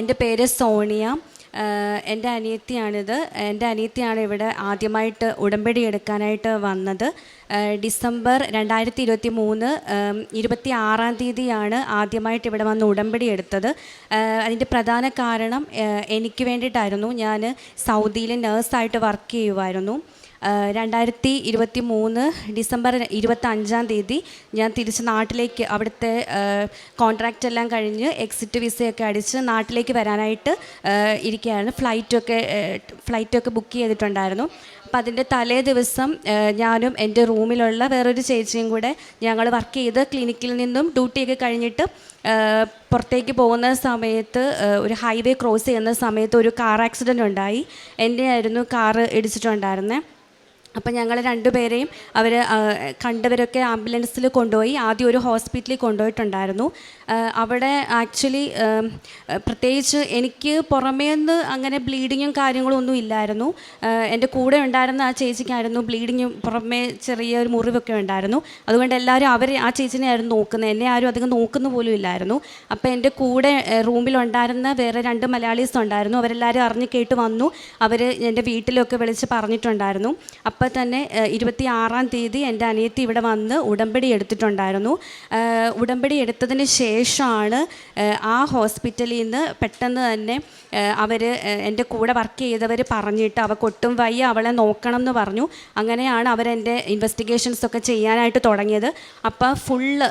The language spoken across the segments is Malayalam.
എന്റെ പേര് സോണിയ. എന്റെ അനിയത്തിയാണിത്. എന്റെ അനിയത്തിയാണ് ഇവിടെ ആദ്യമായിട്ട് ഉടമ്പടി എടുക്കാനായിട്ട് വന്നത്. ഡിസംബർ രണ്ടായിരത്തി ഇരുപത്തി മൂന്ന് ഇരുപത്തി ആറാം തീയതിയാണ് ആദ്യമായിട്ട് ഇവിടെ വന്ന് ഉടമ്പടി എടുത്തത്. അതിന്റെ പ്രധാന കാരണം എനിക്ക് വേണ്ടിയിട്ടായിരുന്നു ഞാൻ സൗദിയിൽ നേഴ്സായിട്ട് വർക്ക് ചെയ്യുമായിരുന്നു രണ്ടായിരത്തി ഇരുപത്തി മൂന്ന് ഡിസംബർ ഇരുപത്തി അഞ്ചാം തീയതി ഞാൻ തിരിച്ച് നാട്ടിലേക്ക് അവിടുത്തെ കോൺട്രാക്റ്റ് എല്ലാം കഴിഞ്ഞ് എക്സിറ്റ് വിസയൊക്കെ അടിച്ച് നാട്ടിലേക്ക് വരാനായിട്ട് ഇരിക്കുകയായിരുന്നു ഫ്ലൈറ്റൊക്കെ ഫ്ലൈറ്റൊക്കെ ബുക്ക് ചെയ്തിട്ടുണ്ടായിരുന്നു. അപ്പം അതിന്റെ തലേ ദിവസം ഞാനും എന്റെ റൂമിലുള്ള വേറൊരു ചേച്ചിയും കൂടെ ഞങ്ങൾ വർക്ക് ചെയ്ത് ക്ലിനിക്കിൽ നിന്നും ഡ്യൂട്ടിയൊക്കെ കഴിഞ്ഞിട്ട് പുറത്തേക്ക് പോകുന്ന സമയത്ത് ഒരു ഹൈവേ ക്രോസ് ചെയ്യുന്ന സമയത്ത് ഒരു കാർ ആക്സിഡന്റ് ഉണ്ടായി. എന്റെ ആയിരുന്നു കാറ് ഇടിച്ചിട്ടുണ്ടായിരുന്നത് അപ്പം ഞങ്ങൾ രണ്ടുപേരെയും അവർ കണ്ടവരൊക്കെ ആംബുലൻസിൽ കൊണ്ടുപോയി ആദ്യം ഒരു ഹോസ്പിറ്റലിൽ കൊണ്ടുപോയിട്ടുണ്ടായിരുന്നു. അവിടെ ആക്ച്വലി പ്രത്യേകിച്ച് എനിക്ക് പുറമേ നിന്ന് അങ്ങനെ ബ്ലീഡിങ്ങും കാര്യങ്ങളും ഒന്നും ഇല്ലായിരുന്നു. എന്റെ കൂടെ ഉണ്ടായിരുന്ന ആ ചേച്ചിക്കായിരുന്നു ബ്ലീഡിങ്ങും പുറമേ ചെറിയൊരു മുറിവൊക്കെ ഉണ്ടായിരുന്നു. അതുകൊണ്ട് എല്ലാവരും അവർ ആ ചേച്ചിനെ ആയിരുന്നു നോക്കുന്നത്. എന്നെ ആരും അധികം നോക്കുന്ന പോലും ഇല്ലായിരുന്നു. അപ്പോൾ എന്റെ കൂടെ റൂമിലുണ്ടായിരുന്ന വേറെ രണ്ട് മലയാളീസ് ഉണ്ടായിരുന്നു. അവരെല്ലാവരും അറിഞ്ഞ് കേട്ട് വന്നു. അവർ എന്റെ വീട്ടിലൊക്കെ വിളിച്ച് പറഞ്ഞിട്ടുണ്ടായിരുന്നു. അപ്പോൾ തന്നെ ഇരുപത്തി ആറാം തീയതി എന്റെ അനിയത്തി ഇവിടെ വന്ന് ഉടമ്പടി എടുത്തിട്ടുണ്ടായിരുന്നു. ഉടമ്പടി എടുത്തതിന് ശേഷമാണ് ആ ഹോസ്പിറ്റലിൽ നിന്ന് പെട്ടെന്ന് തന്നെ അവർ എന്റെ കൂടെ വർക്ക് ചെയ്തവർ പറഞ്ഞിട്ട് അവൾക്ക് ഒട്ടും വയ്യ അവളെ നോക്കണം എന്ന് പറഞ്ഞു. അങ്ങനെയാണ് അവരെന്റെ ഇൻവെസ്റ്റിഗേഷൻസ് ഒക്കെ ചെയ്യാനായിട്ട് തുടങ്ങിയത്. അപ്പോൾ ഫുള്ള്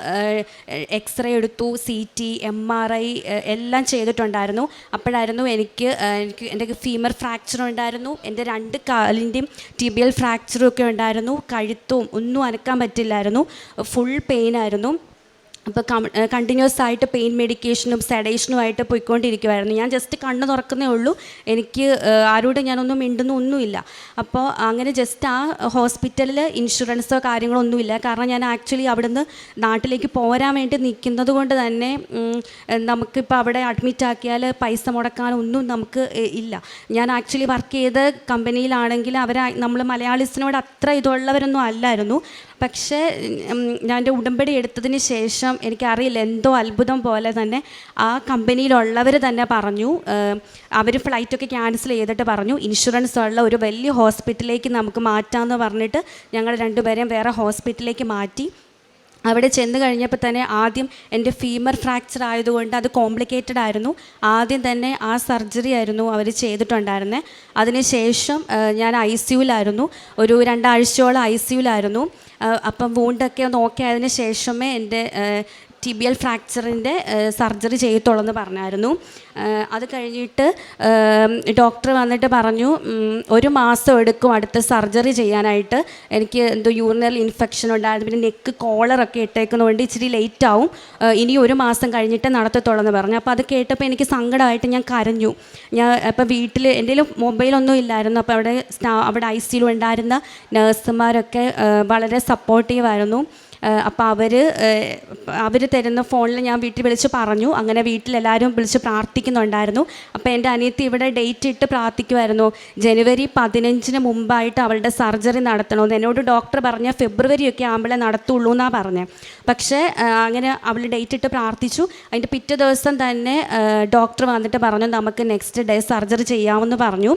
എക്സ്റേ എടുത്തു C T M R I എല്ലാം ചെയ്തിട്ടുണ്ടായിരുന്നു. അപ്പോഴായിരുന്നു എനിക്ക് എനിക്ക് എന്റെ ഫീമർ ഫ്രാക്ചർ ഉണ്ടായിരുന്നു. എന്റെ രണ്ട് കാലിന്റെയും ടിബിയൽ ഫ്രാക്ചറും ഒക്കെ ഉണ്ടായിരുന്നു. കഴുത്തും ഒന്നും അനക്കാൻ പറ്റില്ലായിരുന്നു. ഫുൾ പെയിൻ ആയിരുന്നു. അപ്പോൾ കണ്ടിന്യൂസ് ആയിട്ട് പെയിൻ മെഡിക്കേഷനും സെഡേഷനുമായിട്ട് പോയിക്കൊണ്ടിരിക്കുമായിരുന്നു ഞാൻ ജസ്റ്റ് കണ്ണ് തുറക്കുന്നേ ഉള്ളൂ. എനിക്ക് ആരോടും ഞാനൊന്നും മിണ്ടുന്ന ഒന്നുമില്ല. അപ്പോൾ അങ്ങനെ ജസ്റ്റ് ആ ഹോസ്പിറ്റലിൽ ഇൻഷുറൻസോ കാര്യങ്ങളോ ഒന്നുമില്ല കാരണം ഞാൻ ആക്ച്വലി അവിടുന്ന് നാട്ടിലേക്ക് പോരാൻ വേണ്ടി നിൽക്കുന്നത് കൊണ്ട് തന്നെ നമുക്കിപ്പോൾ അവിടെ അഡ്മിറ്റ് ആക്കിയാൽ പൈസ മുടക്കാനൊന്നും നമുക്ക് ഇല്ല. ഞാൻ ആക്ച്വലി വർക്ക് ചെയ്ത കമ്പനിയിലാണെങ്കിൽ അവർ നമ്മൾ മലയാളീസിനോട് അത്ര ഇതുള്ളവരൊന്നും അല്ലായിരുന്നു. പക്ഷേ ഞാൻ എന്റെ ഉടമ്പടി എടുത്തതിന് ശേഷം എനിക്കറിയില്ല എന്തോ അത്ഭുതം പോലെ തന്നെ ആ കമ്പനിയിലുള്ളവർ തന്നെ പറഞ്ഞു. അവർ ഫ്ലൈറ്റൊക്കെ ക്യാൻസൽ ചെയ്തിട്ട് പറഞ്ഞു ഇൻഷുറൻസ് ഉള്ള ഒരു വലിയ ഹോസ്പിറ്റലിലേക്ക് നമുക്ക് മാറ്റാമെന്ന് പറഞ്ഞിട്ട് ഞങ്ങൾ രണ്ടുപേരെയും വേറെ ഹോസ്പിറ്റലിലേക്ക് മാറ്റി. അവിടെ ചെന്ന് കഴിഞ്ഞപ്പോൾ തന്നെ ആദ്യം എന്റെ ഫീമർ ഫ്രാക്ചർ ആയതുകൊണ്ട് അത് കോംപ്ലിക്കേറ്റഡ് ആയിരുന്നു. ആദ്യം തന്നെ ആ സർജറി ആയിരുന്നു അവർ ചെയ്തിട്ടുണ്ടായിരുന്നത് അതിനുശേഷം ഞാൻ ഐ സിയുലായിരുന്നു ഒരു രണ്ടാഴ്ചയോളം ഐ സിയുലായിരുന്നു അപ്പം വൂണ്ടൊക്കെ ഒന്ന് ഓക്കെ ആയതിനു ശേഷമേ എന്റെ ടിബിയൽ ഫ്രാക്ചറിന്റെ സർജറി ചെയ്യത്തുള്ളൂ എന്ന് പറഞ്ഞായിരുന്നു. അത് കഴിഞ്ഞിട്ട് ഡോക്ടർ വന്നിട്ട് പറഞ്ഞു ഒരു മാസം എടുക്കും അടുത്ത സർജറി ചെയ്യാനായിട്ട്. എനിക്ക് എന്തോ യൂറിനൽ ഇൻഫെക്ഷൻ ഉണ്ടായിരുന്നു. പിന്നെ നെക്ക് കോളറൊക്കെ ഇട്ടേക്കുന്നതുകൊണ്ട് ഇച്ചിരി ലേറ്റ് ആവും. ഇനി ഒരു മാസം കഴിഞ്ഞിട്ട് നടത്തത്തുള്ളൂ എന്ന് പറഞ്ഞു. അപ്പോൾ അത് കേട്ടപ്പോൾ എനിക്ക് സങ്കടമായിട്ട് ഞാൻ കരഞ്ഞു. ഞാൻ അപ്പോൾ വീട്ടിൽ എന്റെ മൊബൈലൊന്നും ഇല്ലായിരുന്നു. അപ്പോൾ അവിടെ അവിടെ ഐ സിയിൽ ഉണ്ടായിരുന്ന നഴ്സുമാരൊക്കെ വളരെ സപ്പോർട്ടീവായിരുന്നു അപ്പോൾ അവർ അവർ തരുന്ന ഫോണിൽ ഞാൻ വീട്ടിൽ വിളിച്ച് പറഞ്ഞു. അങ്ങനെ വീട്ടിലെല്ലാവരും വിളിച്ച് പ്രാർത്ഥിക്കുന്നുണ്ടായിരുന്നു. അപ്പോൾ എന്റെ അനിയത്തി ഇവിടെ ഡേറ്റ് ഇട്ട് പ്രാർത്ഥിക്കുമായിരുന്നു ജനുവരി പതിനഞ്ചിന് മുമ്പായിട്ട് അവളുടെ സർജറി നടത്തണമെന്ന്. എന്നോട് ഡോക്ടർ പറഞ്ഞ ഫെബ്രുവരി ഒക്കെ ആകുമ്പോഴേ നടത്തുള്ളൂ എന്നാണ് പറഞ്ഞത് പക്ഷേ അങ്ങനെ അവൾ ഡേറ്റ് ഇട്ട് പ്രാർത്ഥിച്ചു. അതിന്റെ പിറ്റേ ദിവസം തന്നെ ഡോക്ടർ വന്നിട്ട് പറഞ്ഞു നമുക്ക് നെക്സ്റ്റ് ഡേ സർജറി ചെയ്യാമെന്ന് പറഞ്ഞു.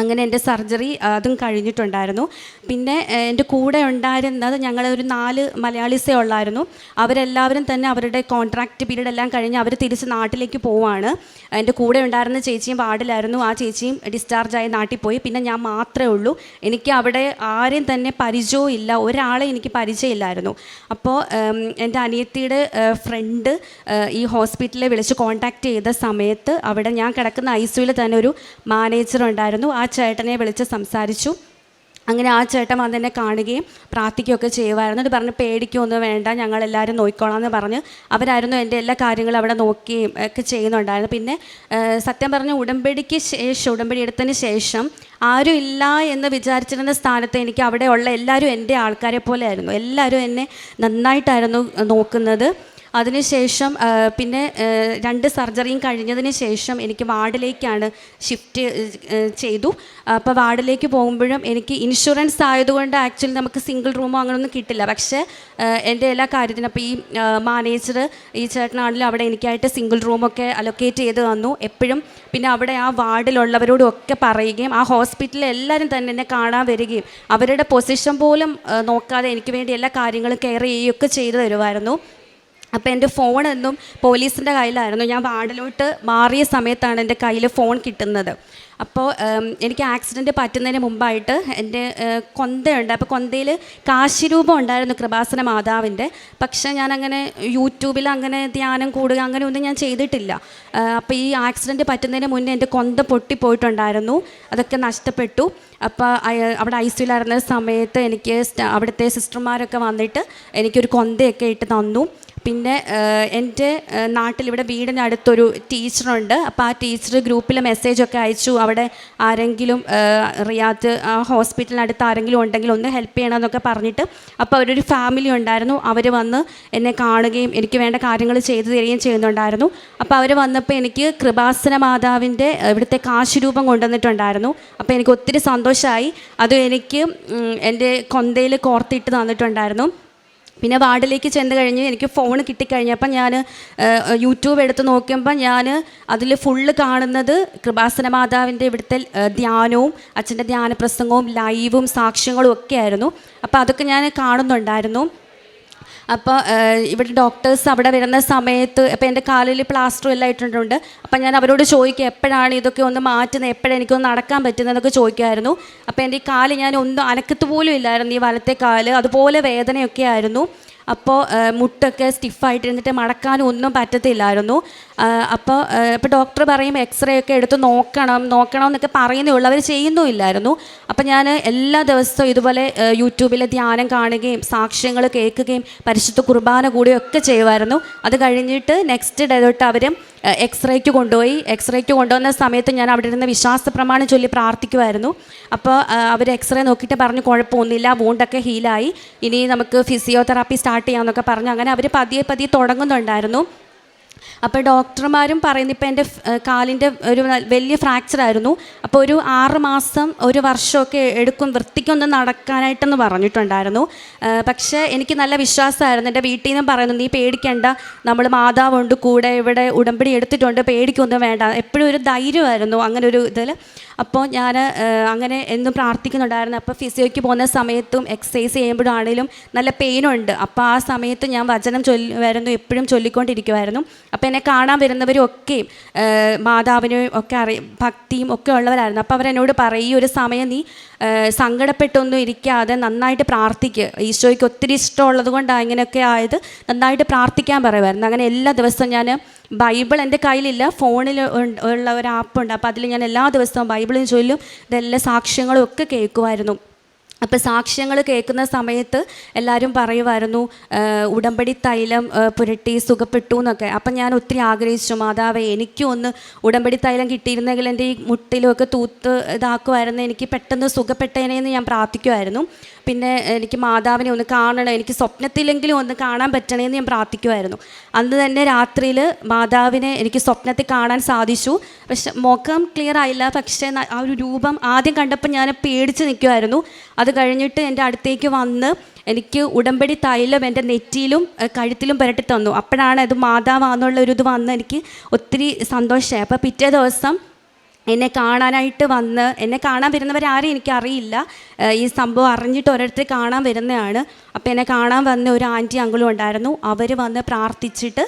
അങ്ങനെ എന്റെ സർജറി അതും കഴിഞ്ഞിട്ടുണ്ടായിരുന്നു. പിന്നെ എന്റെ കൂടെ ഉണ്ടായിരുന്നത് ഞങ്ങളൊരു നാല് മലയാളീസേ ഉള്ളായിരുന്നു. അവരെല്ലാവരും തന്നെ അവരുടെ കോൺട്രാക്റ്റ് പീരീഡ് എല്ലാം കഴിഞ്ഞ് അവർ തിരിച്ച് നാട്ടിലേക്ക് പോവാണ്. എന്റെ കൂടെ ഉണ്ടായിരുന്ന ചേച്ചിയും പാടിലായിരുന്നു ആ ചേച്ചിയും ഡിസ്ചാർജായി നാട്ടിൽ പോയി പിന്നെ ഞാൻ മാത്രമേ ഉള്ളൂ. എനിക്ക് അവിടെ ആരെയും തന്നെ പരിചയവും ഇല്ല. ഒരാളെ എനിക്ക് പരിചയമില്ലായിരുന്നു. അപ്പോൾ എന്റെ അനിയത്തിയുടെ ഫ്രണ്ട് ഈ ഹോസ്പിറ്റലിൽ വിളിച്ച് കോൺടാക്റ്റ് ചെയ്ത സമയത്ത് അവിടെ ഞാൻ കിടക്കുന്ന ഐ സിയുയിൽ തന്നെ ഒരു മാനേജർ ഉണ്ടായിരുന്നു. ആ ചേട്ടനെ വിളിച്ച് സംസാരിച്ചു. അങ്ങനെ ആ ചേട്ടൻ വന്നെന്നെ കാണുകയും പ്രാർത്ഥിക്കുകയൊക്കെ ചെയ്യുമായിരുന്നു എന്നിട്ട് പറഞ്ഞ് പേടിക്കൊന്നും വേണ്ട ഞങ്ങളെല്ലാവരും നോക്കിക്കോളാം എന്ന് പറഞ്ഞ്. അവരായിരുന്നു എന്റെ എല്ലാ കാര്യങ്ങളും അവിടെ നോക്കുകയും ഒക്കെ ചെയ്യുന്നുണ്ടായിരുന്നു പിന്നെ സത്യം പറഞ്ഞ ഉടമ്പടിക്ക് ശേഷം ഉടമ്പടി എടുത്തതിന് ശേഷം ആരും ഇല്ല എന്ന് വിചാരിച്ചിരുന്ന സ്ഥാനത്ത് എനിക്ക് അവിടെ ഉള്ള എല്ലാവരും എന്റെ ആൾക്കാരെ പോലെ ആയിരുന്നു എല്ലാവരും എന്നെ നന്നായിട്ടായിരുന്നു നോക്കുന്നത്. അതിനുശേഷം പിന്നെ രണ്ട് സർജറിയും കഴിഞ്ഞതിന് ശേഷം എനിക്ക് വാർഡിലേക്കാണ് ഷിഫ്റ്റ് ചെയ്തു. അപ്പോൾ വാർഡിലേക്ക് പോകുമ്പോഴും എനിക്ക് ഇൻഷുറൻസ് ആയതുകൊണ്ട് ആക്ച്വലി നമുക്ക് സിംഗിൾ റൂമോ അങ്ങനെയൊന്നും കിട്ടില്ല. പക്ഷേ എന്റെ എല്ലാ കാര്യത്തിനും അപ്പോൾ ഈ മാനേജർ ഈ ചേട്ടനാണെങ്കിലും അവിടെ എനിക്കായിട്ട് സിംഗിൾ റൂമൊക്കെ അലൊക്കേറ്റ് ചെയ്ത് തന്നു. എപ്പോഴും പിന്നെ അവിടെ ആ വാർഡിലുള്ളവരോടും ഒക്കെ പറയുകയും ആ ഹോസ്പിറ്റലിൽ എല്ലാവരും തന്നെ എന്നെ കാണാൻ വരികയും അവരുടെ പൊസിഷൻ പോലും നോക്കാതെ എനിക്ക് വേണ്ടി എല്ലാ കാര്യങ്ങളും കെയർ ചെയ്യുകയൊക്കെ ചെയ്തു തരുമായിരുന്നു. അപ്പോൾ എന്റെ ഫോൺ എന്നും പോലീസിന്റെ കയ്യിലായിരുന്നു. ഞാൻ വാർഡിലോട്ട് മാറിയ സമയത്താണ് എന്റെ കയ്യിൽ ഫോൺ കിട്ടുന്നത്. അപ്പോൾ എനിക്ക് ആക്സിഡന്റ് പറ്റുന്നതിന് മുമ്പായിട്ട് എന്റെ കൊന്തയുണ്ട്. അപ്പോൾ കൊന്തയിൽ കാശിരൂപം ഉണ്ടായിരുന്നു കൃപാസന മാതാവിന്റെ. പക്ഷേ ഞാനങ്ങനെ യൂട്യൂബിൽ അങ്ങനെ ധ്യാനം കൂടുക അങ്ങനെ ഒന്നും ഞാൻ ചെയ്തിട്ടില്ല. അപ്പോൾ ഈ ആക്സിഡന്റ് പറ്റുന്നതിന് മുന്നേ എന്റെ കൊന്ത പൊട്ടിപ്പോയിട്ടുണ്ടായിരുന്നു. അതൊക്കെ നഷ്ടപ്പെട്ടു. അപ്പോൾ അവിടെ ഐ സിയിലായിരുന്ന സമയത്ത് എനിക്ക് അവിടുത്തെ സിസ്റ്റർമാരൊക്കെ വന്നിട്ട് എനിക്കൊരു കൊന്തയൊക്കെ ഇട്ട് തന്നു. പിന്നെ എന്റെ നാട്ടിലിവിടെ വീടിനടുത്തൊരു ടീച്ചറുണ്ട്. അപ്പോൾ ആ ടീച്ചർ ഗ്രൂപ്പിൽ മെസ്സേജൊക്കെ അയച്ചു. അവിടെ ആരെങ്കിലും റിയാത്ത് ആ ഹോസ്പിറ്റലിനടുത്ത് ആരെങ്കിലും ഉണ്ടെങ്കിൽ ഒന്ന് ഹെൽപ്പ് ചെയ്യണമെന്നൊക്കെ പറഞ്ഞിട്ട് അപ്പോൾ അവരൊരു ഫാമിലി ഉണ്ടായിരുന്നു. അവർ വന്ന് എന്നെ കാണുകയും എനിക്ക് വേണ്ട കാര്യങ്ങൾ ചെയ്തു തരികയും ചെയ്യുന്നുണ്ടായിരുന്നു. അപ്പോൾ അവർ വന്നപ്പോൾ എനിക്ക് കൃപാസന മാതാവിന്റെ ഇവിടുത്തെ കാശുരൂപം കൊണ്ടുവന്നിട്ടുണ്ടായിരുന്നു. അപ്പോൾ എനിക്ക് ഒത്തിരി സന്തോഷമായി അത് എനിക്ക് എന്റെ കൊന്തയിൽ കോർത്തിട്ട് തന്നിട്ടുണ്ടായിരുന്നു. പിന്നെ വാർഡിലേക്ക് ചെന്ന് കഴിഞ്ഞ് എനിക്ക് ഫോൺ കിട്ടിക്കഴിഞ്ഞപ്പോൾ ഞാൻ യൂട്യൂബ് എടുത്ത് നോക്കിയപ്പോൾ ഞാൻ അതിൽ ഫുള്ള് കാണുന്നത് കൃപാസന മാതാവിന്റെ ഇവിടുത്തെ ധ്യാനവും അച്ഛന്റെ ധ്യാന പ്രസംഗവും ലൈവും സാക്ഷ്യങ്ങളും ഒക്കെ ആയിരുന്നു. അപ്പോൾ അതൊക്കെ ഞാൻ കാണുന്നുണ്ടായിരുന്നു. അപ്പോൾ ഇവിടെ ഡോക്ടേഴ്സ് അവിടെ വരുന്ന സമയത്ത് അപ്പോൾ എന്റെ കാലിൽ പ്ലാസ്റ്ററും എല്ലാം ഇട്ടിട്ടുണ്ട്. അപ്പോൾ ഞാൻ അവരോട് ചോദിക്കുക എപ്പോഴാണ് ഇതൊക്കെ ഒന്ന് മാറ്റുന്നത് എപ്പോഴാണ് എനിക്കൊന്ന് നടക്കാൻ പറ്റുന്നതെന്നൊക്കെ ചോദിക്കുമായിരുന്നു അപ്പോൾ എന്റെ ഈ കാൽ ഞാൻ ഒന്നും അനക്കത്ത് പോലും ഇല്ലായിരുന്നു. ഈ വലത്തെ കാൽ അതുപോലെ വേദനയൊക്കെ ആയിരുന്നു. അപ്പോൾ മുട്ടൊക്കെ സ്റ്റിഫായിട്ട് ഇരുന്നിട്ട് മടക്കാനും ഒന്നും പറ്റത്തില്ലായിരുന്നു. അപ്പോൾ ഇപ്പോൾ ഡോക്ടർ പറയും എക്സ്റേ ഒക്കെ എടുത്ത് നോക്കണം നോക്കണം എന്നൊക്കെ പറയുന്നേ ഉള്ളൂ അവർ ചെയ്യുന്നുമില്ലായിരുന്നു അപ്പോൾ ഞാൻ എല്ലാ ദിവസവും ഇതുപോലെ യൂട്യൂബിലെ ധ്യാനം കാണുകയും സാക്ഷ്യങ്ങൾ കേൾക്കുകയും പരിശുദ്ധ കുർബാന കൂടുകയൊക്കെ ചെയ്യുമായിരുന്നു. അത് കഴിഞ്ഞിട്ട് നെക്സ്റ്റ് ഡേ തൊട്ട് അവർ എക്സ്റേക്ക് കൊണ്ടുപോയി. എക്സ്റേക്ക് കൊണ്ടുവന്ന സമയത്ത് ഞാൻ അവിടെ ഇരുന്ന് വിശ്വാസ പ്രമാണം ചൊല്ലി പ്രാർത്ഥിക്കുമായിരുന്നു. അപ്പോൾ അവർ എക്സ്റേ നോക്കിയിട്ട് പറഞ്ഞു കുഴപ്പമൊന്നുമില്ല വൂണ്ടൊക്കെ ഹീലായി ഇനി നമുക്ക് ഫിസിയോതെറാപ്പി സ്റ്റാർട്ട് ചെയ്യാമെന്നൊക്കെ പറഞ്ഞു. അങ്ങനെ അവർ പതിയെ പതിയെ തുടങ്ങുന്നുണ്ടായിരുന്നു. അപ്പോൾ ഡോക്ടർമാരും പറയുന്നത് ഇപ്പോൾ എന്റെ കാലിന്റെ ഒരു വലിയ ഫ്രാക്ചർ ആയിരുന്നു. അപ്പോൾ ഒരു ആറ് മാസം ഒരു വർഷമൊക്കെ എടുക്കും വൃത്തിക്കൊന്ന് നടക്കാനായിട്ടെന്ന് പറഞ്ഞിട്ടുണ്ടായിരുന്നു. പക്ഷേ എനിക്ക് നല്ല വിശ്വാസമായിരുന്നു. എന്റെ വീട്ടിൽ നിന്നും പറയുന്നു നീ പേടിക്കേണ്ട. നമ്മൾ മാതാവുണ്ട് കൂടെ ഇവിടെ ഉടമ്പടി എടുത്തിട്ടുണ്ട് പേടിക്കൊന്നും വേണ്ട. എപ്പോഴും ഒരു ധൈര്യമായിരുന്നു. അങ്ങനെ ഒരു ഇതിൽ അപ്പോൾ ഞാൻ അങ്ങനെ എന്നും പ്രാർത്ഥിക്കുന്നുണ്ടായിരുന്നു. അപ്പോൾ ഫിസിയോയ്ക്ക് പോകുന്ന സമയത്തും എക്സസൈസ് ചെയ്യുമ്പോഴാണേലും നല്ല പെയിനുണ്ട് അപ്പോൾ ആ സമയത്ത് ഞാൻ വചനം ചൊല്ലി വരുന്നു എപ്പോഴും ചൊല്ലിക്കൊണ്ടിരിക്കുമായിരുന്നു അപ്പോൾ എന്നെ കാണാൻ വരുന്നവരും ഒക്കെയും ഒക്കെ അറി ഭക്തിയും ഒക്കെ ഉള്ളവരായിരുന്നു. അപ്പോൾ അവരെന്നോട് പറയും ഈ ഒരു സമയം നീ സങ്കടപ്പെട്ടൊന്നും ഇരിക്കാതെ നന്നായിട്ട് പ്രാർത്ഥിക്കുക ഈശോയ്ക്ക് ഒത്തിരി ഇഷ്ടമുള്ളത് കൊണ്ടാണ് ഇങ്ങനെയൊക്കെ ആയത്. നന്നായിട്ട് പ്രാർത്ഥിക്കാൻ പറയുമായിരുന്നു. അങ്ങനെ എല്ലാ ദിവസവും ഞാൻ ബൈബിൾ എന്റെ കയ്യിലില്ല. ഫോണിൽ ഉള്ള ഒരു ആപ്പുണ്ട് അപ്പോൾ അതിൽ ഞാൻ എല്ലാ ദിവസവും ബൈബിളും ചൊല്ലും. ഇതെല്ലാ സാക്ഷ്യങ്ങളും ഒക്കെ കേൾക്കുമായിരുന്നു. അപ്പോൾ സാക്ഷ്യങ്ങൾ കേൾക്കുന്ന സമയത്ത് എല്ലാവരും പറയുമായിരുന്നു ഉടമ്പടി തൈലം പുരട്ടി സുഖപ്പെട്ടു എന്നൊക്കെ. അപ്പം ഞാൻ ഒത്തിരി ആഗ്രഹിച്ചു മാതാവേ എനിക്കും ഒന്ന് ഉടമ്പടി തൈലം കിട്ടിയിരുന്നെങ്കിൽ എന്റെ ഈ മുട്ടിലുമൊക്കെ തൂത്ത് ഇതാക്കുമായിരുന്നു എനിക്ക് പെട്ടെന്ന് സുഖപ്പെട്ടേനെ എന്ന് ഞാൻ പ്രാർത്ഥിക്കുമായിരുന്നു പിന്നെ എനിക്ക് മാതാവിനെ ഒന്ന് കാണണം എനിക്ക് സ്വപ്നത്തിലെങ്കിലും ഒന്ന് കാണാൻ പറ്റണേ എന്ന് ഞാൻ പ്രാർത്ഥിക്കുമായിരുന്നു അന്ന് തന്നെ രാത്രിയിൽ മാതാവിനെ എനിക്ക് സ്വപ്നത്തിൽ കാണാൻ സാധിച്ചു. പക്ഷെ മുഖം ക്ലിയർ ആയില്ല. പക്ഷേ ആ ഒരു രൂപം ആദ്യം കണ്ടപ്പോൾ ഞാൻ പേടിച്ച് നിൽക്കുമായിരുന്നു അത് കഴിഞ്ഞിട്ട് എന്റെ അടുത്തേക്ക് വന്ന് എനിക്ക് ഉടമ്പടി തൈലം എന്റെ നെറ്റിയിലും കഴുത്തിലും പുരട്ടി തന്നു. അപ്പോഴാണ് അത് മാതാവാന്നുള്ള ഒരു ഇത് വന്ന് എനിക്ക് ഒത്തിരി സന്തോഷമായി. അപ്പോൾ പിറ്റേ ദിവസം എന്നെ കാണാനായിട്ട് വന്ന് എന്നെ കാണാൻ വരുന്നവരാരും എനിക്കറിയില്ല. ഈ സംഭവം അറിഞ്ഞിട്ട് ഓരോരുത്തർ കാണാൻ വരുന്നതാണ്. അപ്പോൾ എന്നെ കാണാൻ വന്ന ഒരു ആന്റി അങ്കിളും ഉണ്ടായിരുന്നു. അവർ വന്ന് പ്രാർത്ഥിച്ചിട്ട്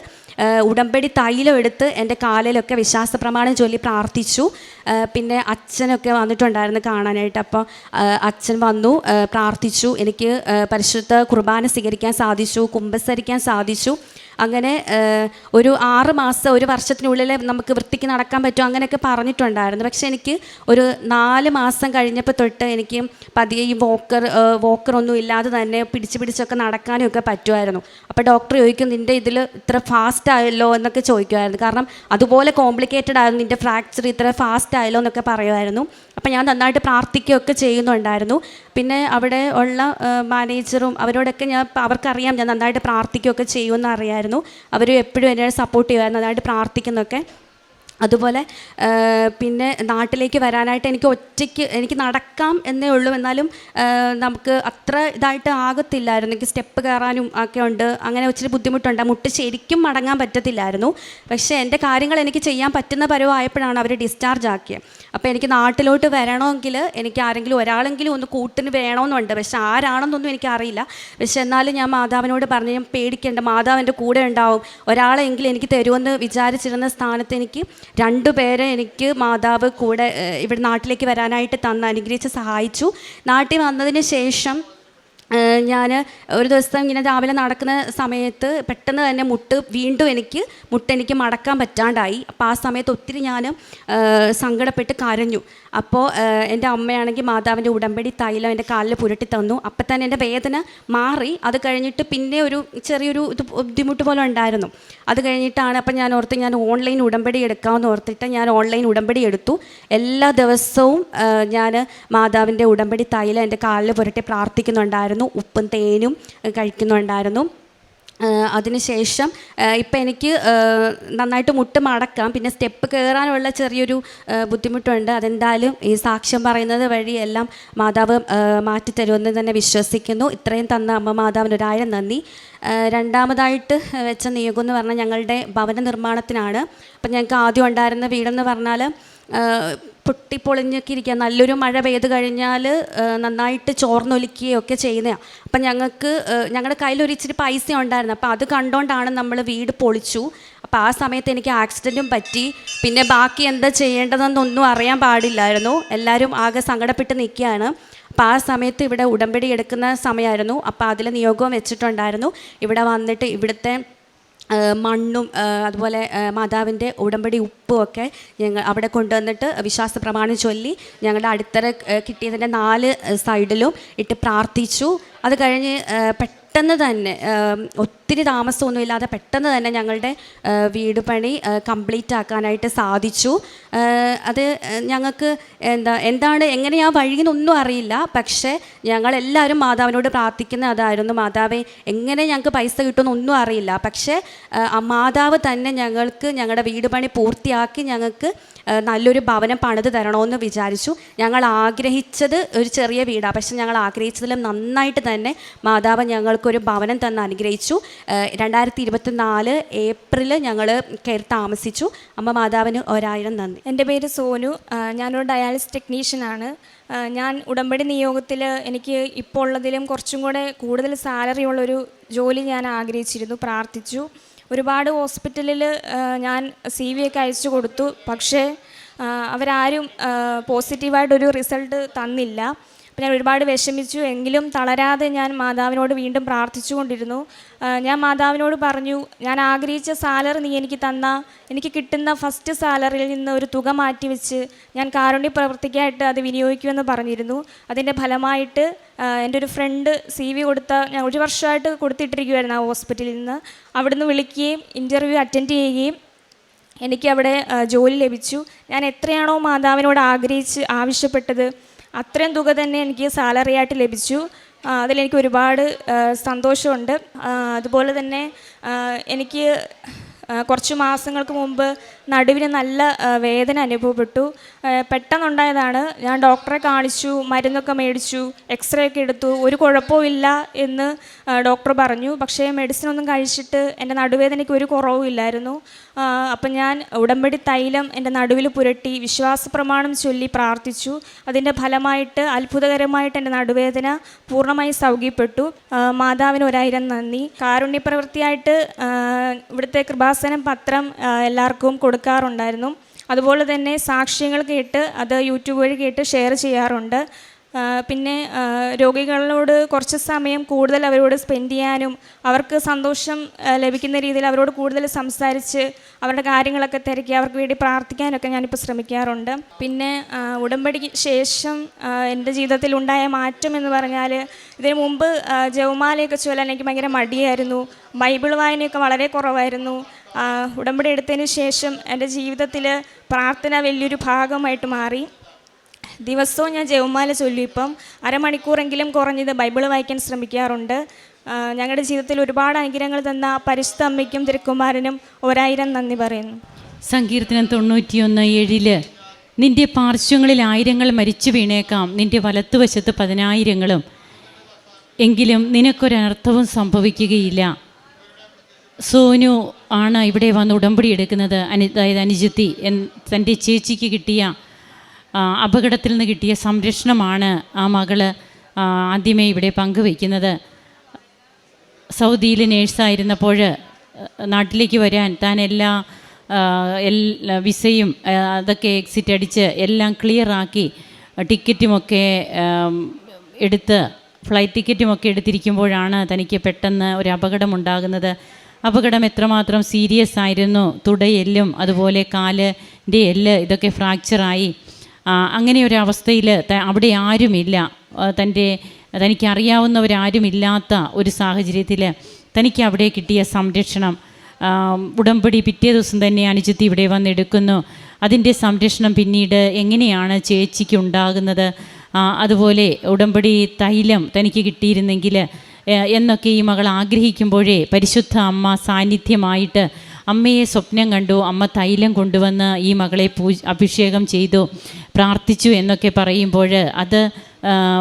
ഉടമ്പടി തൈലം എടുത്ത് എന്റെ കാലിലൊക്കെ വിശ്വാസ പ്രമാണം ചൊല്ലി പ്രാർത്ഥിച്ചു. പിന്നെ അച്ഛനൊക്കെ വന്നിട്ടുണ്ടായിരുന്നു കാണാനായിട്ട്. അപ്പോൾ അച്ഛൻ വന്നു പ്രാർത്ഥിച്ചു. എനിക്ക് പരിശുദ്ധ കുർബാന സ്വീകരിക്കാൻ സാധിച്ചു കുമ്പസരിക്കാൻ സാധിച്ചു. അങ്ങനെ ഒരു ആറ് മാസം ഒരു വർഷത്തിനുള്ളിൽ നമുക്ക് വൃത്തിക്ക് നടക്കാൻ പറ്റും അങ്ങനെയൊക്കെ പറഞ്ഞിട്ടുണ്ടായിരുന്നു. പക്ഷേ എനിക്ക് ഒരു നാല് മാസം കഴിഞ്ഞപ്പോൾ തൊട്ട് എനിക്ക് പതിയെ ഈ വോക്കർ വോക്കറൊന്നും ഇല്ലാതെ തന്നെ പിടിച്ച് പിടിച്ചൊക്കെ നടക്കാനും ഒക്കെ പറ്റുമായിരുന്നു. അപ്പോൾ ഡോക്ടർ ചോദിക്കും നിന്റെ ഇതിൽ ഇത്ര ഫാസ്റ്റ് ആയല്ലോ എന്നൊക്കെ ചോദിക്കുമായിരുന്നു. കാരണം അതുപോലെ കോംപ്ലിക്കേറ്റഡ് ആയിരുന്നു. നിന്റെ ഫ്രാക്ചർ ഇത്ര ഫാസ്റ്റ് ആയല്ലോ എന്നൊക്കെ പറയുമായിരുന്നു. അപ്പം ഞാൻ നന്നായിട്ട് പ്രാർത്ഥിക്കുകയൊക്കെ ചെയ്യുന്നുണ്ടായിരുന്നു. പിന്നെ അവിടെ ഉള്ള മാനേജറും അവരോടൊക്കെ ഞാൻ അവർക്കറിയാം ഞാൻ നന്നായിട്ട് പ്രാർത്ഥിക്കുകയൊക്കെ ചെയ്യുമെന്ന് അറിയായിരുന്നു. അവർ എപ്പോഴും എന്നെ സപ്പോർട്ട് ചെയ്യുമായിരുന്നു നന്നായിട്ട് പ്രാർത്ഥിക്കുന്നൊക്കെ അതുപോലെ പിന്നെ നാട്ടിലേക്ക് വരാനായിട്ട് എനിക്ക് ഒറ്റയ്ക്ക് എനിക്ക് നടക്കാം എന്നേ ഉള്ളൂ. എന്നാലും നമുക്ക് അത്ര ഇതായിട്ട് ആകത്തില്ലായിരുന്നു. എനിക്ക് സ്റ്റെപ്പ് കയറാനും ഒക്കെ ഉണ്ട്. അങ്ങനെ ഒത്തിരി ബുദ്ധിമുട്ടുണ്ട്. മുട്ട് ശരിക്കും മടങ്ങാൻ പറ്റത്തില്ലായിരുന്നു. പക്ഷേ എന്റെ കാര്യങ്ങൾ എനിക്ക് ചെയ്യാൻ പറ്റുന്ന പരുവായപ്പോഴാണ് അവർ ഡിസ്ചാർജ് ആക്കിയത് അപ്പോൾ എനിക്ക് നാട്ടിലോട്ട് വരണമെങ്കിൽ എനിക്ക് ആരെങ്കിലും ഒരാളെങ്കിലും ഒന്ന് കൂട്ടിന് വേണമെന്നുണ്ട്. പക്ഷെ ആരാണെന്നൊന്നും എനിക്കറിയില്ല പക്ഷെ എന്നാലും ഞാൻ മാതാവിനോട് പറഞ്ഞു ഞാൻ പേടിക്കേണ്ട. മാതാവ് എന്റെ കൂടെ ഉണ്ടാവും. ഒരാളെങ്കിലും എനിക്ക് തരുമെന്ന് വിചാരിച്ചിരുന്ന സ്ഥാനത്ത് എനിക്ക് രണ്ടു പേരെ എനിക്ക് മാതാവ് കൂടെ ഇവിടെ നാട്ടിലേക്ക് വരാനായിട്ട് തന്ന് അനുഗ്രഹിച്ച് സഹായിച്ചു. നാട്ടിൽ വന്നതിന് ശേഷം ഞാൻ ഒരു ദിവസം ഇങ്ങനെ രാവിലെ നടക്കുന്ന സമയത്ത് പെട്ടെന്ന് തന്നെ മുട്ട് വീണ്ടും എനിക്ക് മുട്ട് എനിക്ക് മടക്കാൻ പറ്റാണ്ടായി. അപ്പോൾ ആ സമയത്ത് ഒത്തിരി ഞാൻ സങ്കടപ്പെട്ട് കരഞ്ഞു. അപ്പോൾ എന്റെ അമ്മയാണെങ്കിൽ മാതാവിന്റെ ഉടമ്പടി തൈലം എന്റെ കാലിൽ പുരട്ടി തന്നു. അപ്പം തന്നെ എന്റെ വേദന മാറി. അത് കഴിഞ്ഞിട്ട് പിന്നെ ഒരു ചെറിയൊരു ഇത് ബുദ്ധിമുട്ട് പോലെ ഉണ്ടായിരുന്നു. അത് കഴിഞ്ഞിട്ടാണ് അപ്പം ഞാൻ ഓർത്ത് ഞാൻ ഓൺലൈൻ ഉടമ്പടി എടുക്കാമെന്ന് ഓർത്തിട്ട് ഞാൻ ഓൺലൈൻ ഉടമ്പടി എടുത്തു. എല്ലാ ദിവസവും ഞാൻ മാതാവിന്റെ ഉടമ്പടി തൈലം എന്റെ കാലിൽ പുരട്ടി പ്രാർത്ഥിക്കുന്നുണ്ടായിരുന്നു. ഉപ്പും തേനും കഴിക്കുന്നുണ്ടായിരുന്നു. അതിനുശേഷം ഇപ്പം എനിക്ക് നന്നായിട്ട് മുട്ട് മടക്കാം. പിന്നെ സ്റ്റെപ്പ് കയറാനുള്ള ചെറിയൊരു ബുദ്ധിമുട്ടുണ്ട്. അതെന്തായാലും ഈ സാക്ഷ്യം പറയുന്നത് വഴി എല്ലാം മാതാവ് മാറ്റി മാറ്റിത്തരുമെന്ന് തന്നെ വിശ്വസിക്കുന്നു. ഇത്രയും തന്ന അമ്മ മാതാവിന് ഒരായിരം നന്ദി. രണ്ടാമതായിട്ട് വെച്ച നിയോഗം എന്ന് പറഞ്ഞാൽ ഞങ്ങളുടെ ഭവന നിർമ്മാണത്തിനാണ്. അപ്പം ഞങ്ങൾക്ക് ആദ്യം ഉണ്ടായിരുന്ന വീടെന്ന് പറഞ്ഞാൽ പൊട്ടിപ്പൊളിഞ്ഞൊക്കെ ഇരിക്കുക. നല്ലൊരു മഴ പെയ്ത് കഴിഞ്ഞാൽ നന്നായിട്ട് ചോർന്നൊലിക്കുകയൊക്കെ ചെയ്യുന്നതാണ് അപ്പം ഞങ്ങൾക്ക് ഞങ്ങളുടെ കയ്യിൽ ഒരു ഇച്ചിരി പൈസ ഉണ്ടായിരുന്നു. അപ്പോൾ അത് കണ്ടുകൊണ്ടാണ് നമ്മൾ വീട് പൊളിച്ചു. അപ്പോൾ ആ സമയത്ത് എനിക്ക് ആക്സിഡന്റും പറ്റി. പിന്നെ ബാക്കി എന്താ ചെയ്യേണ്ടതെന്നൊന്നും അറിയാൻ പാടില്ലായിരുന്നു. എല്ലാവരും ആകെ സങ്കടപ്പെട്ട് നിൽക്കുകയാണ് അപ്പോൾ ആ സമയത്ത് ഇവിടെ ഉടമ്പടി എടുക്കുന്ന സമയമായിരുന്നു അപ്പോൾ അതിൽ നിയോഗവും വെച്ചിട്ടുണ്ടായിരുന്നു. ഇവിടെ വന്നിട്ട് ഇവിടുത്തെ മണ്ണും അതുപോലെ മാതാവിന്റെ ഉടമ്പടി ഉപ്പും ഒക്കെ ഞങ്ങൾ അവിടെ കൊണ്ടുവന്നിട്ട് വിശ്വാസ പ്രമാണം ചൊല്ലി ഞങ്ങളുടെ അടിത്തറ കിട്ടിയതിന്റെ നാല് സൈഡിലും ഇട്ട് പ്രാർത്ഥിച്ചു. അത് കഴിഞ്ഞ് പെട്ടെന്ന് തന്നെ ഒത്തിരി താമസമൊന്നുമില്ലാതെ പെട്ടെന്ന് തന്നെ ഞങ്ങളുടെ വീട് പണി കംപ്ലീറ്റ് ആക്കാനായിട്ട് സാധിച്ചു. അത് ഞങ്ങൾക്ക് എന്താ എന്താണ് എങ്ങനെയാ വഴിയെന്നൊന്നും അറിയില്ല. പക്ഷേ ഞങ്ങളെല്ലാവരും മാതാവിനോട് പ്രാർത്ഥിക്കുന്ന അതായിരുന്നു മാതാവെ എങ്ങനെ ഞങ്ങൾക്ക് പൈസ കിട്ടുമെന്നൊന്നും അറിയില്ല. പക്ഷേ മാതാവ് തന്നെ ഞങ്ങൾക്ക് ഞങ്ങളുടെ വീട് പണി പൂർത്തിയാക്കി ഞങ്ങൾക്ക് നല്ലൊരു ഭവനം പണിത് തരണമെന്ന് വിചാരിച്ചു. ഞങ്ങൾ ആഗ്രഹിച്ചത് ഒരു ചെറിയ വീടാണ് പക്ഷെ ഞങ്ങൾ ആഗ്രഹിച്ചതിലും നന്നായിട്ട് തന്നെ മാതാവ് ഞങ്ങൾക്കൊരു ഭവനം തന്ന് അനുഗ്രഹിച്ചു. രണ്ടായിരത്തി ഇരുപത്തി നാല് ഏപ്രിൽ ഞങ്ങൾ കയറി താമസിച്ചു. അമ്മ മാതാവിന് ഒരായിരം നന്ദി. എന്റെ പേര് സോനു. ഞാനൊരു ഡയാലിസ് ടെക്നീഷ്യനാണ്. ഞാൻ ഉടമ്പടി നിയോഗത്തിൽ എനിക്ക് ഇപ്പോൾ ഉള്ളതിലും കുറച്ചും കൂടെ കൂടുതൽ സാലറി ഉള്ളൊരു ജോലി ഞാൻ ആഗ്രഹിച്ചിരുന്നു പ്രാർത്ഥിച്ചു. ഒരുപാട് ഹോസ്പിറ്റലിൽ ഞാൻ സി വി ഒക്കെ അയച്ചു കൊടുത്തു. പക്ഷേ അവരാരും പോസിറ്റീവായിട്ടൊരു റിസൾട്ട് തന്നില്ല. അപ്പം ഞാൻ ഒരുപാട് വിഷമിച്ചു. എങ്കിലും തളരാതെ ഞാൻ മാതാവിനോട് വീണ്ടും പ്രാർത്ഥിച്ചുകൊണ്ടിരുന്നു. ഞാൻ മാതാവിനോട് പറഞ്ഞു ഞാൻ ആഗ്രഹിച്ച സാലറി നീ എനിക്ക് തന്ന. എനിക്ക് കിട്ടുന്ന ഫസ്റ്റ് സാലറിയിൽ നിന്ന് ഒരു തുക മാറ്റി വെച്ച് ഞാൻ കാരുണ്യ പ്രവർത്തിക്കായിട്ട് അത് വിനിയോഗിക്കുമെന്ന് പറഞ്ഞിരുന്നു. അതിന്റെ ഫലമായിട്ട് എന്റെ ഒരു ഫ്രണ്ട് സി വി കൊടുത്ത ഞാൻ ഒരു വർഷമായിട്ട് കൊടുത്തിട്ടിരിക്കുമായിരുന്നു ആ ഹോസ്പിറ്റലിൽ നിന്ന്. അവിടുന്ന് വിളിക്കുകയും ഇന്റർവ്യൂ അറ്റൻഡ് ചെയ്യുകയും എനിക്ക് അവിടെ ജോലി ലഭിച്ചു. ഞാൻ എത്രയാണോ മാതാവിനോട് ആഗ്രഹിച്ച് ആവശ്യപ്പെട്ടത് അത്രയും തുക തന്നെ എനിക്ക് സാലറി ആയിട്ട് ലഭിച്ചു. അതിലെനിക്ക് ഒരുപാട് സന്തോഷമുണ്ട്. അതുപോലെ തന്നെ എനിക്ക് കുറച്ച് മാസങ്ങൾക്ക് മുമ്പ് നടുവിന് നല്ല വേദന അനുഭവപ്പെട്ടു. പെട്ടെന്നുണ്ടായതാണ്. ഞാൻ ഡോക്ടറെ കാണിച്ചു മരുന്നൊക്കെ മേടിച്ചു എക്സ്റേ ഒക്കെ എടുത്തു. ഒരു കുഴപ്പമില്ല എന്ന് ഡോക്ടർ പറഞ്ഞു. പക്ഷേ മെഡിസിൻ ഒന്നും കഴിച്ചിട്ട് എന്റെ നടുവേദനയ്ക്ക് ഒരു കുറവും ഇല്ലായിരുന്നു. അപ്പം ഞാൻ ഉടമ്പടി തൈലം എന്റെ നടുവിൽ പുരട്ടി വിശ്വാസ പ്രമാണം ചൊല്ലി പ്രാർത്ഥിച്ചു. അതിന്റെ ഫലമായിട്ട് അത്ഭുതകരമായിട്ട് എന്റെ നടുവേദന പൂർണമായി സൗഖ്യപ്പെട്ടു. മാതാവിന് ഒരായിരം നന്ദി. കാരുണ്യപ്രവൃത്തിയായിട്ട് ഇവിടുത്തെ കൃപാസനം പത്രം എല്ലാവർക്കും കൊടുക്കാറുണ്ടായിരുന്നു. അതുപോലെ തന്നെ സാക്ഷ്യങ്ങൾ കേട്ട് അത് യൂട്യൂബ് വഴി കേട്ട് ഷെയർ ചെയ്യാറുണ്ട്. പിന്നെ രോഗികളോട് കുറച്ച് സമയം കൂടുതൽ അവരോട് സ്പെൻഡ് ചെയ്യാനും അവർക്ക് സന്തോഷം ലഭിക്കുന്ന രീതിയിൽ അവരോട് കൂടുതൽ സംസാരിച്ച് അവരുടെ കാര്യങ്ങളൊക്കെ തിരക്കി അവർക്ക് വേണ്ടി പ്രാർത്ഥിക്കാനൊക്കെ ഞാനിപ്പോൾ ശ്രമിക്കാറുണ്ട്. പിന്നെ ഉടമ്പടിക്ക് ശേഷം എന്റെ ജീവിതത്തിൽ ഉണ്ടായ മാറ്റം എന്ന് പറഞ്ഞാൽ ഇതിനു മുമ്പ് ജവമാലയൊക്കെ ചൊല്ലാൻ എനിക്ക് ഭയങ്കര മടിയായിരുന്നു. ബൈബിൾ വായനയൊക്കെ വളരെ കുറവായിരുന്നു. ഉടമ്പടി എടുത്തതിന് ശേഷം എന്റെ ജീവിതത്തിൽ പ്രാർത്ഥന വലിയൊരു ഭാഗമായിട്ട് മാറി. ദിവസവും ഞാൻ ജവമാല ചൊല്ലി ഇപ്പം. അരമണിക്കൂറെങ്കിലും കുറഞ്ഞത് ബൈബിൾ വായിക്കാൻ ശ്രമിക്കാറുണ്ട്. ഞങ്ങളുടെ ജീവിതത്തിൽ ഒരുപാട് അനുഗ്രഹങ്ങൾ തന്ന പരിശുദ്ധ അമ്മയ്ക്കും തിരുക്കുമാരനും ഒരായിരം നന്ദി പറയുന്നു. സങ്കീർത്തനം തൊണ്ണൂറ്റിയൊന്ന് ഏഴിൽ നിന്റെ പാർശ്വങ്ങളിൽ ആയിരങ്ങൾ മരിച്ചു വീണേക്കാം നിന്റെ വലത്തുവശത്ത് പതിനായിരങ്ങളും. എങ്കിലും നിനക്കൊരനർത്ഥവും സംഭവിക്കുകയില്ല. സോനു ആണ് ഇവിടെ വന്ന് ഉടമ്പടി എടുക്കുന്നത്. അനി അതായത് അനുജത്തി എൻ തന്റെ ചേച്ചിക്ക് കിട്ടിയ അപകടത്തിൽ നിന്ന് കിട്ടിയ സംരക്ഷണമാണ് ആ മകൾ ആദ്യമേ ഇവിടെ പങ്കുവയ്ക്കുന്നത്. സൗദിയിൽ നേഴ്സായിരുന്നപ്പോൾ നാട്ടിലേക്ക് വരാൻ താൻ എല്ലാ എല്ലാ വിസയും അതൊക്കെ എക്സിറ്റ് അടിച്ച് എല്ലാം ക്ലിയറാക്കി ടിക്കറ്റുമൊക്കെ എടുത്ത് ഫ്ലൈറ്റ് ടിക്കറ്റുമൊക്കെ എടുത്തിരിക്കുമ്പോഴാണ് തനിക്ക് പെട്ടെന്ന് ഒരു അപകടമുണ്ടാകുന്നത്. അപകടം എത്രമാത്രം സീരിയസ് ആയിരുന്നു തുടയെല്ലും അതുപോലെ കാലിന്റെ എല്ല് ഇതൊക്കെ ഫ്രാക്ചറായി അങ്ങനെ ഒരു അവസ്ഥയിൽ അവിടെ ആരുമില്ല. തന്റെ തനിക്കറിയാവുന്നവരാരുമില്ലാത്ത ഒരു സാഹചര്യത്തിൽ തനിക്ക് അവിടെ കിട്ടിയ സംരക്ഷണം. ഉടമ്പടി പിറ്റേ ദിവസം തന്നെ അനുജത്തി ഇവിടെ വന്നെടുക്കുന്നു. അതിന്റെ സംരക്ഷണം പിന്നീട് എങ്ങനെയാണ് ചേച്ചിക്ക് ഉണ്ടാകുന്നത്? അതുപോലെ ഉടമ്പടി തൈലം തനിക്ക് കിട്ടിയിരുന്നെങ്കിൽ എന്നൊക്കെ ഈ മകൾ ആഗ്രഹിക്കുമ്പോഴേ പരിശുദ്ധ അമ്മ സാന്നിധ്യമായിട്ട് അമ്മയെ സ്വപ്നം കണ്ടു അമ്മ തൈലം കൊണ്ടുവന്ന് ഈ മകളെ പൂ അഭിഷേകം ചെയ്തു പ്രാർത്ഥിച്ചു എന്നൊക്കെ പറയുമ്പോൾ അത്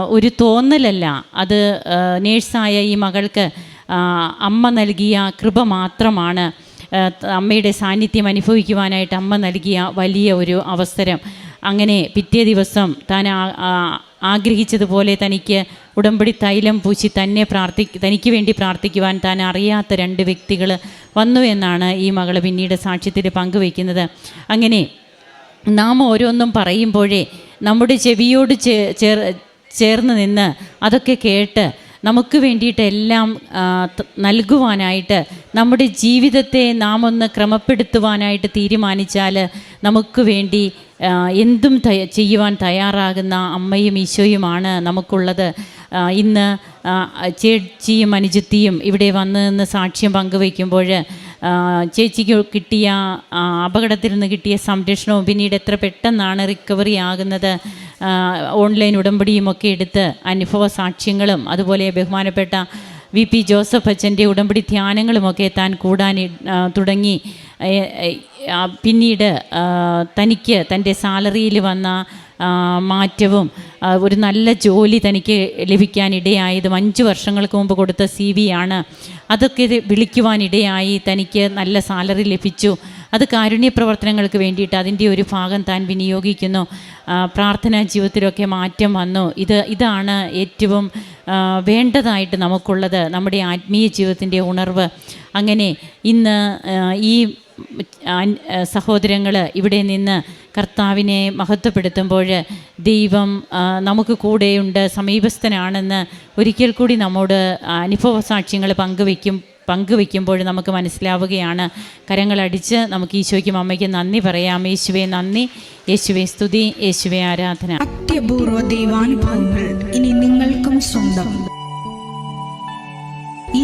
ഒരു തോന്നലല്ല. അത് നേഴ്സായ ഈ മകൾക്ക് അമ്മ നൽകിയ കൃപ മാത്രമാണ് അമ്മയുടെ സാന്നിധ്യം അനുഭവിക്കുവാനായിട്ട് അമ്മ നൽകിയ വലിയ ഒരു അവസരം. അങ്ങനെ പിറ്റേ ദിവസം താൻ ആഗ്രഹിച്ചതുപോലെ തനിക്ക് ഉടമ്പടി തൈലം പൂശി തന്നെ പ്രാർത്ഥി തനിക്ക് വേണ്ടി പ്രാർത്ഥിക്കുവാൻ താൻ അറിയാത്ത രണ്ട് വ്യക്തികൾ വന്നു എന്നാണ് ഈ മകൾ പിന്നീട് സാക്ഷ്യത്തിൽ പങ്കുവയ്ക്കുന്നത്. അങ്ങനെ നാം ഓരോന്നും പറയുമ്പോഴേ നമ്മുടെ ചെവിയോട് ചേർ ചേർന്ന് നിന്ന് അതൊക്കെ കേട്ട് നമുക്ക് വേണ്ടിയിട്ട് എല്ലാം നൽകുവാനായിട്ട് നമ്മുടെ ജീവിതത്തെ നാം ഒന്ന് ക്രമപ്പെടുത്തുവാനായിട്ട് തീരുമാനിച്ചാൽ നമുക്ക് വേണ്ടി എന്തും ചെയ്യുവാൻ തയ്യാറാകുന്ന അമ്മയും ഈശോയുമാണ് നമുക്കുള്ളത്. ഇന്ന് ചേച്ചിയും അനുജത്തിയും ഇവിടെ വന്ന് നിന്ന് സാക്ഷ്യം പങ്കുവയ്ക്കുമ്പോൾ ചേച്ചിക്ക് കിട്ടിയ അപകടത്തിൽ നിന്ന് കിട്ടിയ സംരക്ഷണവും പിന്നീട് എത്ര പെട്ടെന്നാണ് റിക്കവറി ആകുന്നത് ഓൺലൈൻ ഉടമ്പടിയും ഒക്കെ എടുത്ത് അനുഭവ സാക്ഷ്യങ്ങളും അതുപോലെ ബഹുമാനപ്പെട്ട വി പി ജോസഫ് അച്ഛന്റെ ഉടമ്പടി ധ്യാനങ്ങളുമൊക്കെ താൻ കൂടാൻ തുടങ്ങി. പിന്നീട് തനിക്ക് തന്റെ സാലറിയിൽ വന്ന മാറ്റവും ഒരു നല്ല ജോലി തനിക്ക് ലഭിക്കാനിടയായതും അഞ്ച് വർഷങ്ങൾക്ക് മുമ്പ് കൊടുത്ത സി വി ആണ്. അതൊക്കെ വിളിക്കുവാനിടയായി തനിക്ക് നല്ല സാലറി ലഭിച്ചു. അത് കാരുണ്യ പ്രവർത്തനങ്ങൾക്ക് വേണ്ടിയിട്ട് അതിന്റെ ഒരു ഭാഗം താൻ വിനിയോഗിക്കുന്നു. പ്രാർത്ഥനാ ജീവിതത്തിലൊക്കെ മാറ്റം വന്നു. ഇത് ഇതാണ് ഏറ്റവും വേണ്ടതായിട്ട് നമുക്കുള്ളത് നമ്മുടെ ആത്മീയ ജീവിതത്തിന്റെ ഉണർവ്. അങ്ങനെ ഇന്ന് ഈ സഹോദരങ്ങൾ ഇവിടെ നിന്ന് കർത്താവിനെ മഹത്വപ്പെടുത്തുമ്പോൾ ദൈവം നമുക്ക് കൂടെയുണ്ട് സമീപസ്ഥനാണെന്ന് ഒരിക്കൽ കൂടി നമ്മോട് അനുഭവ സാക്ഷ്യങ്ങൾ പങ്കുവയ്ക്കും പങ്കുവെക്കുമ്പോൾ നമുക്ക് മനസ്സിലാവുകയാണ്. കരങ്ങളടിച്ച് നമുക്ക് ഈശോയ്ക്കും അമ്മയ്ക്ക് നന്ദി പറയാം. യേശുവെ നന്ദി. യേശുവെ സ്തുതി. യേശുവെ ആരാധന. അത്യപൂർവ ദൈവാനുഭവങ്ങൾ ഇനി നിങ്ങൾക്കും സ്വന്തം. ഈ